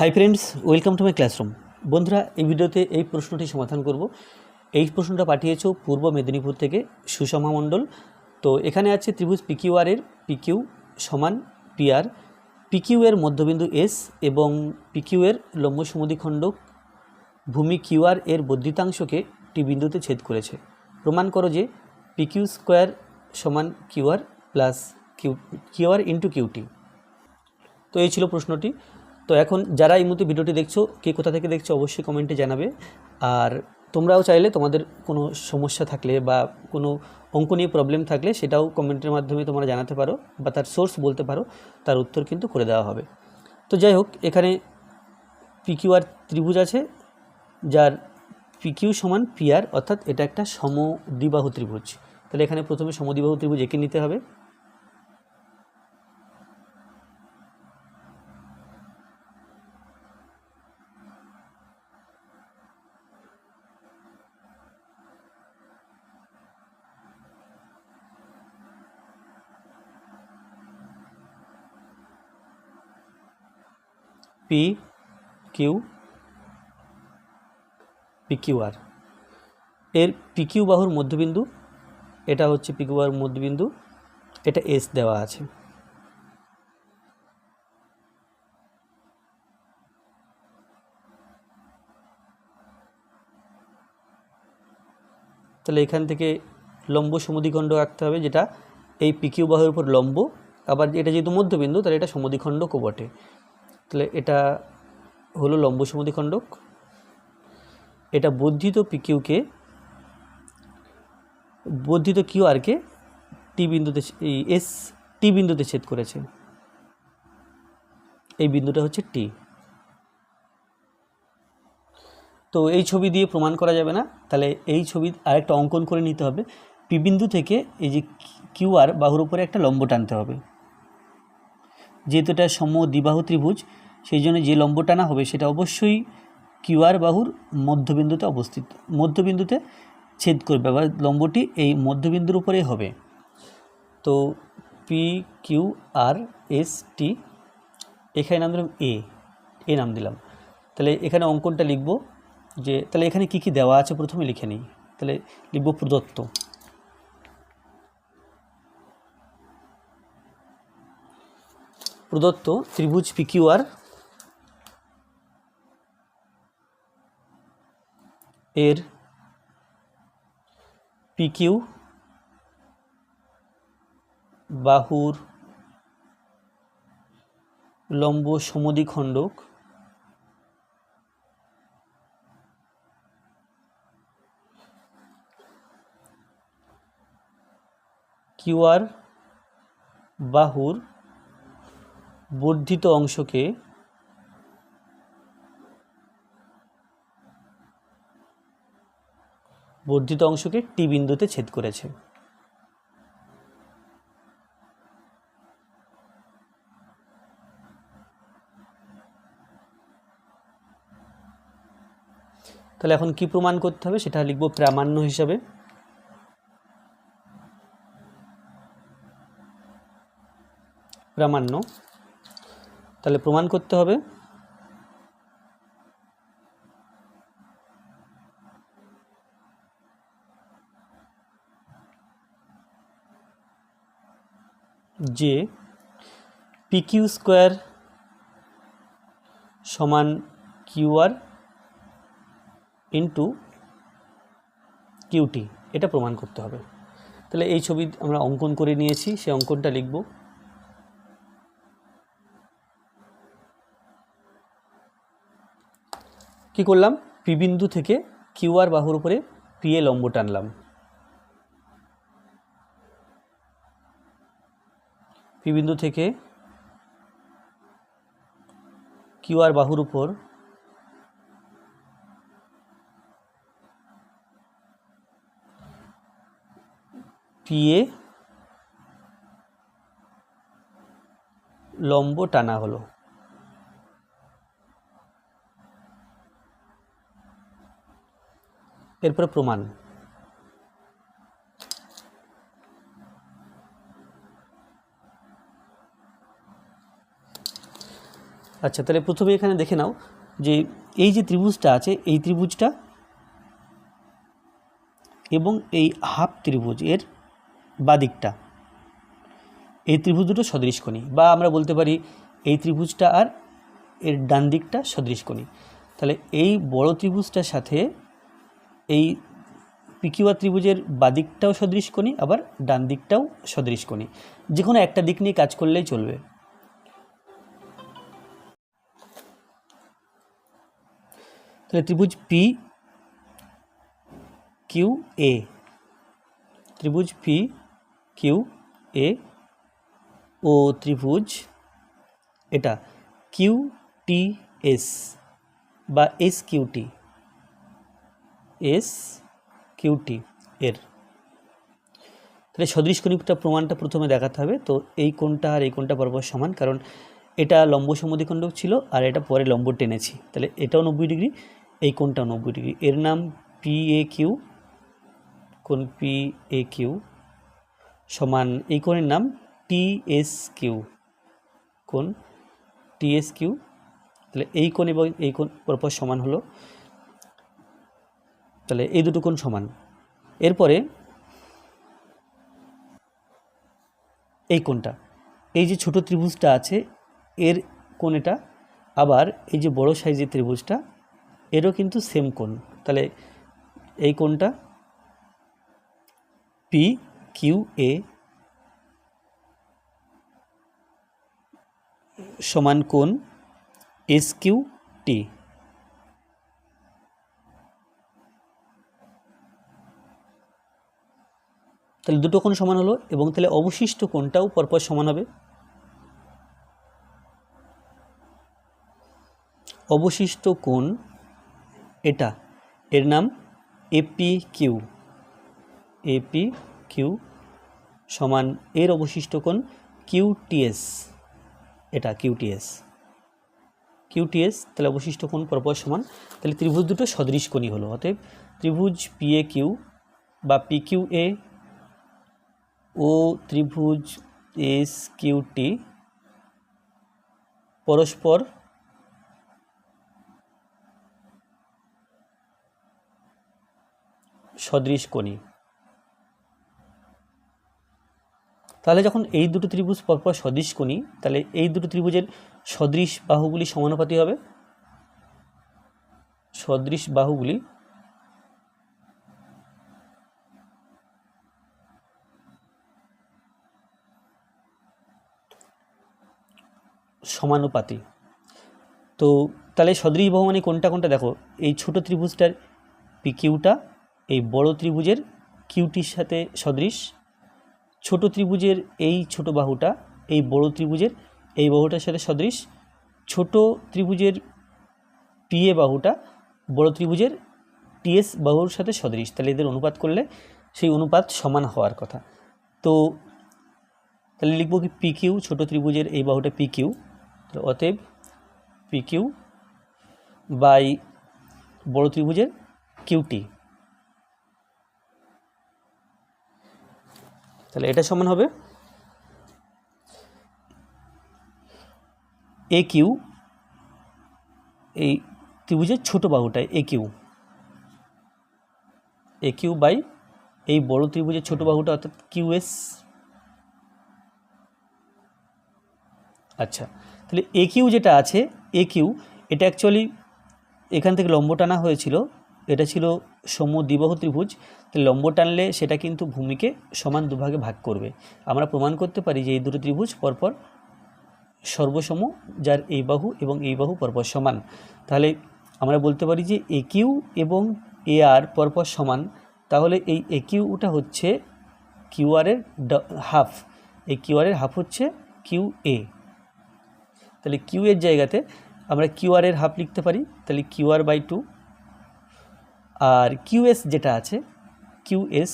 Hi friends welcome to my classroom বন্ধুরা, এই ভিডিওতে এই প্রশ্নটি সমাধান করব। এই প্রশ্নটা পাঠিয়েছ পূর্ব মেদিনীপুর থেকে সুষমা মণ্ডল। তো এখানে আছে ত্রিভুজ পিকিউআর এর পিকিউ সমান পিআর পিকিউ এর মধ্যবিন্দু এস এবং পিকিউ এর লম্ব সমদ্বিখণ্ডক ভূমি কিউআর এর বর্ধিতাংশকে টি বিন্দুতে ছেদ করেছে। প্রমাণ করো যে পিকিউ স্কোয়ার সমান QR plus Q QR into QT তো এই ছিল প্রশ্নটি। তো এখন যারা এই মুহূর্তে ভিডিওটি দেখছ, কে কোথা থেকে দেখছ অবশ্যই কমেন্টে জানাবে। আর তোমরাও চাইলে তোমাদের কোনো সমস্যা থাকলে বা কোনো অঙ্ক নিয়ে প্রবলেম থাকলে সেটাও কমেন্টের মাধ্যমে তোমরা জানাতে পারো বা তার সোর্স বলতে পারো, তার উত্তর কিন্তু করে দেওয়া হবে। তো যাই হোক, এখানে পিকিউআর ত্রিভুজ আছে, যার পিকিউ সমান পিআর অর্থাৎ এটা একটা সমদ্বিবাহু ত্রিভুজ। তাহলে এখানে প্রথমে সমদ্বিবাহু ত্রিভুজ এঁকে নিতে হবে। পি কিউ পিকিউআর এর পিকিউ বাহুর মধ্যবিন্দু, এটা হচ্ছে পিকিউ বাহুর মধ্যবিন্দু, এটা এস দেওয়া আছে। তাহলে এখান থেকে লম্ব সমদ্বিখণ্ড আঁকতে হবে, যেটা এই পিকিউ বাহুর উপর লম্ব, আবার এটা যেহেতু মধ্যবিন্দু, তাহলে এটা সমদ্বিখণ্ডকও বটে। তাহলে এটা হলো লম্ব সমদ্বিখণ্ডক এটা বর্ধিত পিকিউকে বর্ধিত কিউ আরকে টি বিন্দুতে এস টি বিন্দুতে ছেদ করেছে। এই বিন্দুটা হচ্ছে টি। তো এই ছবি দিয়ে প্রমাণ করা যাবে না। তাহলে এই ছবি আরেকটা অঙ্কন করে নিতে হবে। পি বিন্দু থেকে এই যে কিউ আর বাহুর উপরে একটা লম্ব টানতে হবে। যেহেতু এটা সম দ্বিবাহু ত্রিভুজ, সেই জন্য যে লম্ব টানা হবে সেটা অবশ্যই কিউআর বাহুর মধ্যবিন্দুতে অবস্থিত, মধ্যবিন্দুতে ছেদ করবে বা লম্বটি এই মধ্যবিন্দুর উপরে হবে। তো P Q R S T এখানে নাম দিলাম এ এ নাম দিলাম। তাহলে এখানে অঙ্কনটা লিখব যে, তাহলে এখানে কি কি দেওয়া আছে প্রথমে লিখে নিই। তাহলে লিখব প্রদত্ত। প্রদত্ত ত্রিভুজ পিকিউআর এর পিকিউ বাহুর লম্ব সমদ্বিখণ্ডক কিউআর বাহুর বর্ধিত অংশকে বর্ধিত অংশকে টি বিন্দুতে ছেদ করেছে। তাহলে এখন কি প্রমাণ করতে হবে? সেটা লিখব প্রামাণ্য হিসাবে। প্রামাণ্য। তাহলে প্রমাণ করতে হবে। যে পিকিউ স্কোয়ার সমান কিউআর ইন্টু কিউটি এটা প্রমাণ করতে হবে। তাহলে এই ছবি আমরা অঙ্কন করে নিয়েছি সে অঙ্কনটা লিখব। কি করলাম? পি বিন্দু থেকে কিউআর বাহুর উপরে পি এ লম্ব টানলাম। পি বিন্দু থেকে কিউআর বাহুর উপর পিএ লম্ব টানা হলো। এরপরে প্রমাণ। আচ্ছা তাহলে প্রথমে এখানে দেখে নাও যে এই যে ত্রিভুজটা আছে, এই ত্রিভুজটা এবং এই হাফ ত্রিভুজ এর বাদিকটা, এই ত্রিভুজ দুটো সদৃশকোণী বা আমরা বলতে পারি এই ত্রিভুজটা আর এর ডান দিকটা সদৃশকোণী তাহলে এই বড় ত্রিভুজটার সাথে এই পিকিউআর ত্রিভুজের বাদিকটাও সদৃশকোণী আবার ডান দিকটাও সদৃশ সদৃশকোণী যে কোনো একটা দিক নিয়ে কাজ করলেই চলবে। তাহলে ত্রিভুজ পি কিউ এ ত্রিভুজ পি কিউ এ ও ত্রিভুজ এটা কিউ টি এস বা এস কিউটি এস কিউটি এর। তাহলে সদৃশ কোণিকটা প্রমাণটা প্রথমে দেখাতে হবে। তো এই কোণটা আর এই কোণটা পরপর সমান, কারণ এটা লম্ব সমদ্বিখণ্ডক ছিল আর এটা পরে লম্ব টেনেছি। তাহলে এটাও নব্বই ডিগ্রি, এই কোণটাও নব্বই ডিগ্রি। এর নাম পি এ কিউ, কোণ পি এ কিউ সমান এই কোণের নাম টি এস কিউ, কোণ টি এস কিউ। তাহলে এই কোণ এবং এই কোণ পরপর সমান হলো। তাহলে এই দুটো কোণ সমান। এরপরে এই কোণটা, এই যে ছোট ত্রিভুজটা আছে, এর কোণ এটা, আবার এই যে বড় সাইজের ত্রিভুজটা, এরও কিন্তু সেম কোণ। তাহলে এই কোণটা পি কিউ এ সমান কোণ এস কিউ টি তাহলে দুটো কোণ সমান হলো এবং তাহলে অবশিষ্ট কোণটাও পরপর সমান হবে। অবশিষ্ট কোণ এটা, এর নাম এপি কিউ এপি কিউ সমান এর অবশিষ্ট কোণ কিউটিএস এটা কিউটিএস কিউটিএস তাহলে অবশিষ্ট কোণ পরপর সমান, তাহলে ত্রিভুজ দুটো সদৃশ কোণই হলো, অতএব ত্রিভুজ পিএ কিউ বা পি কিউ এ ও ত্রিভুজ এস কিউটি পরস্পর সদৃশ কোণী। তাহলে যখন এই দুটো ত্রিভুজ পরপর সদৃশ কোণী, তাহলে এই দুটো ত্রিভুজের সদৃশ বাহুগুলি সমানুপাতি হবে। সদৃশ বাহুগুলি সমানুপাতি। তো তাহলে সদৃশ বাহু মানে কোনটা কোনটা? দেখো, এই ছোট ত্রিভুজটার পিকিউটা, এই বড় ত্রিভুজের কিউটির সাথে সদৃশ, ছোট ত্রিভুজের এই ছোট বাহুটা, এই বড় ত্রিভুজের এই বাহুটার সাথে সদৃশ, ছোট ত্রিভুজের পিএ বাহুটা, বড় ত্রিভুজের টিএস বাহুর সাথে সদৃশ। তাহলে এদের অনুপাত করলে সেই অনুপাত সমান হওয়ার কথা। তো তাহলে লিখব কি পি কিউ ছোটো ত্রিভুজের এই বাহুটা পি কিউ অতএব পি কিউ বাই বড় ত্রিভুজের কিউটি তাহলে এটা সমান হবে এ কিউ এই ত্রিভুজের ছোট বাহুটায় A Q A Q by এই বড় ত্রিভুজের ছোট বাহুটা, অর্থাৎ কিউএস আচ্ছা তাহলে এ কিউ যেটা আছে এ কিউ এটা অ্যাকচুয়ালি এখান থেকে লম্ব টানা হয়েছিল। এটা ছিল সম দ্বিবাহু ত্রিভুজ। তাহলে লম্ব টানলে সেটা কিন্তু ভূমিকে সমান দুভাগে ভাগ করবে। আমরা প্রমাণ করতে পারি যে এই দুটো ত্রিভুজ পরপর সর্বসম, যার এই বাহু এবং এই বাহু পরপর সমান। তাহলে আমরা বলতে পারি যে এ কিউ এবং এ আর পরপর সমান। তাহলে এই এ কিউটা হচ্ছে কিউআরের হাফ এই কিউআরের হাফ হচ্ছে কিউ এ তাহলে কিউ এর জায়গাতে আমরা কিউআর এর হাফ লিখতে পারি, তাহলে কিউআর বাই টু আর কিউএস যেটা আছে কিউএস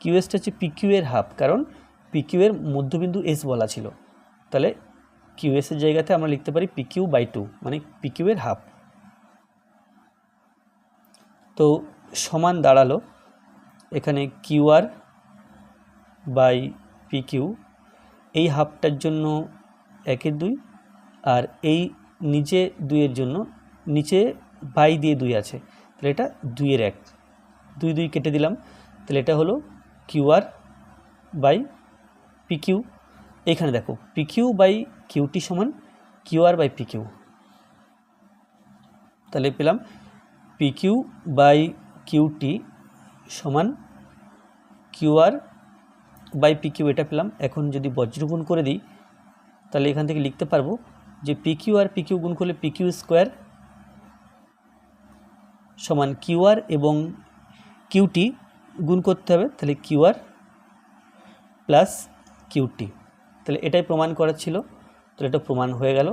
কিউএসটা হচ্ছে পিকিউ এর হাফ কারণ পিকিউ এর মধ্যবিন্দু এস বলা ছিল। তাহলে কিউএস এর জায়গাতে আমরা লিখতে পারি পিকিউ বাই টু মানে পিকিউ এর হাফ তো সমান দাঁড়াল এখানে কিউআর বাই পিকিউ এই হাফটার জন্য একের দুই আর এই নিচে দুইয়ের জন্য, নিচে বাই দিয়ে দুই আছে, তাহলে এটা দুইয়ের এক। দুই দুই কেটে দিলাম, তাহলে এটা হলো কিউআর বাই পিকিউ এখানে দেখো পিকিউ বাই কিউটি সমান কিউআর বাই পিকিউ তাহলে পেলাম পিকিউ বাই কিউটি সমান কিউআর বাই পিকিউ এটা পেলাম। এখন যদি বজ্রগুণ করে দিই, তাহলে এখান থেকে লিখতে পারব যে পিকিউ আর পিকিউ গুণ করলে পিকিউ স্কোয়ার সমান কিউআর এবং কিউটি গুণ করতে হবে, তাহলে কিউআর প্লাস কিউটি তাহলে এটাই প্রমাণ করা ছিল, তাহলে এটা প্রমাণ হয়ে গেল।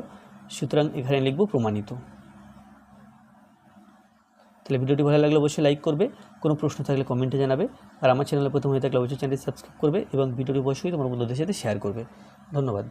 সুতরাং এখানে লিখব প্রমাণিত। তাহলে ভিডিওটি ভালো লাগলে অবশ্যই লাইক করবে, কোনো প্রশ্ন থাকলে কমেন্টে জানাবে, আর আমার চ্যানেলে প্রথম হয়ে থাকলে অবশ্যই চ্যানেলটি সাবস্ক্রাইব করবে এবং ভিডিওটি অবশ্যই তোমার বন্ধুদের সাথে শেয়ার করবে। ধন্যবাদ।